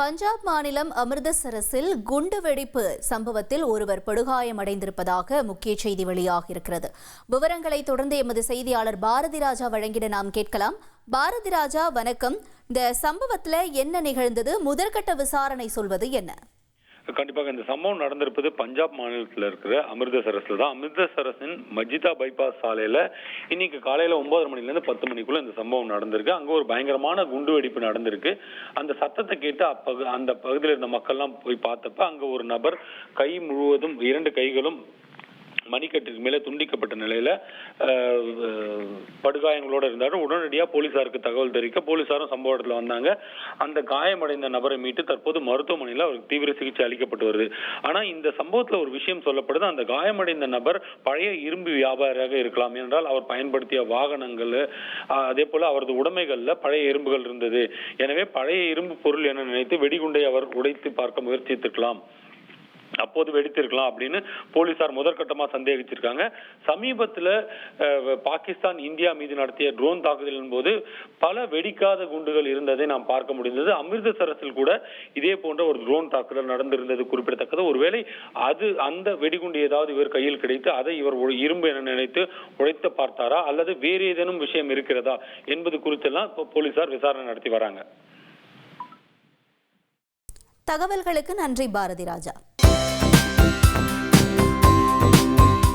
பஞ்சாப் மாநிலம் அமிர்தசரஸில் குண்டு வெடிப்பு. சம்பவத்தில் ஒருவர் படுகாயமடைந்திருப்பதாக முக்கிய செய்தி வெளியாகியிருக்கிறது. விவரங்களை தொடர்ந்து எமது செய்தியாளர் பாரதி ராஜா வழங்கிட நாம் கேட்கலாம். பாரதி ராஜா வணக்கம். இந்த சம்பவத்தில் என்ன நிகழ்ந்தது? முதற்கட்ட விசாரணை சொல்வது என்ன? கண்டிப்பாக இந்த சம்பவம் நடந்திருப்பது பஞ்சாப் மாநிலத்தில் இருக்கிற அமிர்தசரஸில் தான். அமிர்தசரஸின் மஜிதா பைபாஸ் சாலையில் இன்னைக்கு காலையில் ஒன்பதரை மணிலேருந்து பத்து மணிக்குள்ள இந்த சம்பவம் நடந்திருக்கு. அங்கே ஒரு பயங்கரமான குண்டு வெடிப்பு நடந்திருக்கு. அந்த சத்தத்தை கேட்டு அப்பகு அந்த பகுதியில் இருந்த மக்கள்லாம் போய் பார்த்தப்ப அங்கே ஒரு நபர் கை முழுவதும் இரண்டு கைகளும் மணிக்கட்டுக்கு மேலே துண்டிக்கப்பட்ட நிலையில் படுகாயங்களோடு இருந்தாலும் உடனடியாக போலீஸாருக்கு போலீசாருக்கு தகவல் தெரிவிக்க போலீசாரும் சம்பவ இடத்துல வந்தாங்க. அந்த காயமடைந்த நபரை மீட்டு தற்போது மருத்துவமனையில் அவருக்கு தீவிர சிகிச்சை அளிக்கப்பட்டு வருது. ஆனால் இந்த சம்பவத்தில் ஒரு விஷயம் சொல்லப்படுது. அந்த காயமடைந்த நபர் பழைய இரும்பு வியாபாரியாக இருக்கலாம். என்றால் அவர் பயன்படுத்திய வாகனங்கள் அதே போல் அவரது உடைமைகளில் பழைய இரும்புகள் இருந்தது. எனவே பழைய இரும்பு பொருள் என நினைத்து வெடிகுண்டை அவர் உடைத்து பார்க்க முயற்சித்திருக்கலாம். அப்போது வெடித்திருக்கலாம் அப்படின்னு போலீசார் முதற்கட்டமாக சந்தேகிச்சிருக்காங்க. சமீபத்தில் பாகிஸ்தான் இந்தியா மீது நடத்திய ட்ரோன் தாக்குதலின் போது பல வெடிக்காத குண்டுகள் இருந்ததை நாம் பார்க்க முடிந்தது. அமிர்தசரஸில் கூட இதே போன்ற ஒரு ட்ரோன் தாக்குதல் நடந்திருந்தது குறிப்பிடத்தக்கது. ஒருவேளை அது அந்த வெடிகுண்டு ஏதாவது இவர் கையில் கிடைத்து அதை இவர் ஒரு இரும்பு என நினைத்து உழைத்து பார்த்தாரா? அல்லது வேறு ஏதேனும் விஷயம் இருக்கிறதா? என்பது குறித்தெல்லாம் இப்போ போலீசார் விசாரணை நடத்தி வராங்க. தகவல்களுக்கு நன்றி பாரதி ராஜா.